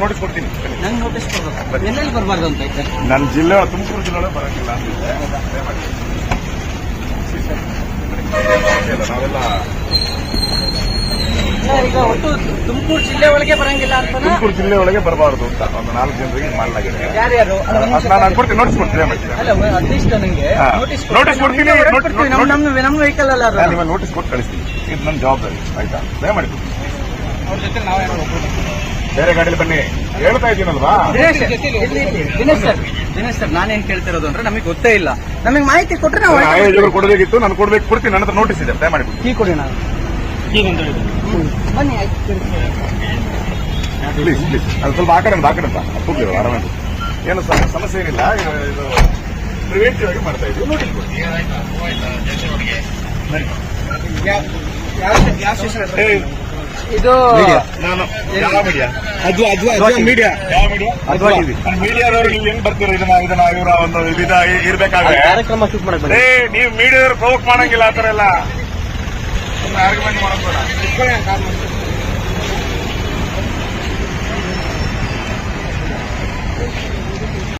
Notice ಕೊಡ್ತೀನಿ ನಂಗೆ notice ಕೊಡ್ಬೇಕು. ಎಲ್ಲೆಲ್ಲಿ ಬರಬಾರ್ದು ಅಂತ ಐತೆ? ನನ್ನ ಜಿಲ್ಲೆ ತುಮಕೂರು ಜಿಲ್ಲೆ ನಾವೆಲ್ಲ ಈಗ ಒಟ್ಟು ತುಮಕೂರು ಜಿಲ್ಲೆ ಒಳಗೆ ಬರಂಗಿಲ್ಲ ಅಂತ ತುಮಕೂರು ಜಿಲ್ಲೆ ಒಳಗೆ ಬರಬಾರದು ಅಂತ ಒಂದು ನಾಲ್ಕು ಜನರಿಗೆ ಮಾಡಲಾಗಿದೆ. ಯಾರ್ಯಾರು ನಾನು ಕೊಡ್ತೀನಿ ನೋಟಿಸ್ ಕೊಡ್ತೀನಿ ಮಾಡ್ತೀನಿ ಅಲ್ಲ ಅಟ್ಲೀಸ್ಟ್ ನನಗೆ ನೋಟಿಸ್ ಕೊಡ್ತೀನಿ, ನೋಟಿಸ್- ನಮ್ಮ ನಮ್ಮ ನಮ್ಮ ವೆಹಿಕಲ್ ಅಲ್ಲ ನಿಮ್ಮಲ್ಲಿ ನೋಟಿಸ್ ಕೊಟ್ಟು ಕಳಿಸ್ತೀನಿ. ಇದು ನನ್ನ ಜವಾಬ್ದಾರಿ ಆಯ್ತಾ? ದಯಮಾಡಿ ಅವ್ರ ಜೊತೆ ನಾವೇ ಬೇರೆ ಗಾಡಿಯಲ್ಲಿ ಬನ್ನಿ. ಹೇಳ್ತಾ ಇದ್ದೀನಲ್ವಾ? ದಿನೇಶ್ ಸರ್. ದಿನೇಶ್ ಸರ್. ನಾನೇನ್ ಕೇಳ್ತಿರೋದು ಅಂದ್ರೆ ನಮಗೆ ಗೊತ್ತೇ ಇಲ್ಲ. ನಮಗೆ ಮಾಹಿತಿ ಕೊಟ್ರೆ ನಾವು ಆಯೋಜಕರು ಕೊಡಬೇಕಿತ್ತು. ನಾನು ಕೊಡ್ಬೇಕು ಕೊಡ್ತೀನಿ. ನನ್ನ ಹತ್ರ ನೋಟಿಸ್ ಇದೆ. ದಯಮಾಡಿ ಮಾಡಿ ಕೀ ಕೊಡಿ ನಾನು ಬನ್ನಿ ಆಯ್ತು ಪ್ಲೀಸ್ ಪ್ಲೀಸ್ ಅದು ಸ್ವಲ್ಪ ಆ ಕಡೆ ಆ ಕಡೆ ಅಂತ. ಕೂಗ್ಲಿ ಆರಾಮ ಏನು ಸಮಸ್ಯೆ ಏನಿಲ್ಲ. ಇದು ಪ್ರಿವೆಂಟಿವ್ ಆಗಿ ಮಾಡ್ತಾ ಇದ್ದೀವಿ. ನೋಟಿಸ್ ಕೊಡಿ ಯಾವ ಸ್ಟೇಷನ್ ಇದು ನಾನು ಯಾವ ಮೀಡಿಯಾ ಅಜ್ವ ಮೀಡಿಯಾ ಯಾವ ಮೀಡಿಯಾ ಅದ್ವಾ ಮೀಡಿಯಾದವರು ಇಲ್ಲಿ ಹೆಂಗ್ ಬರ್ತೀರ? ಇದನ್ನ ಇದನ್ನ ಇವರ ಒಂದು ಇರ್ಬೇಕಾದ್ರೆ? ಕಾರ್ಯಕ್ರಮ ಶೂಟ್ ಮಾಡಕ್ ಏ ನೀವು ಮೀಡಿಯಾದವ್ರು ಪ್ರವೋಕ್ ಮಾಡಂಗಿಲ್ಲ ಆ ಥರ ಎಲ್ಲ. ಆರ್ಗ್ಯುಮೆಂಟ್ ಬೇಡ.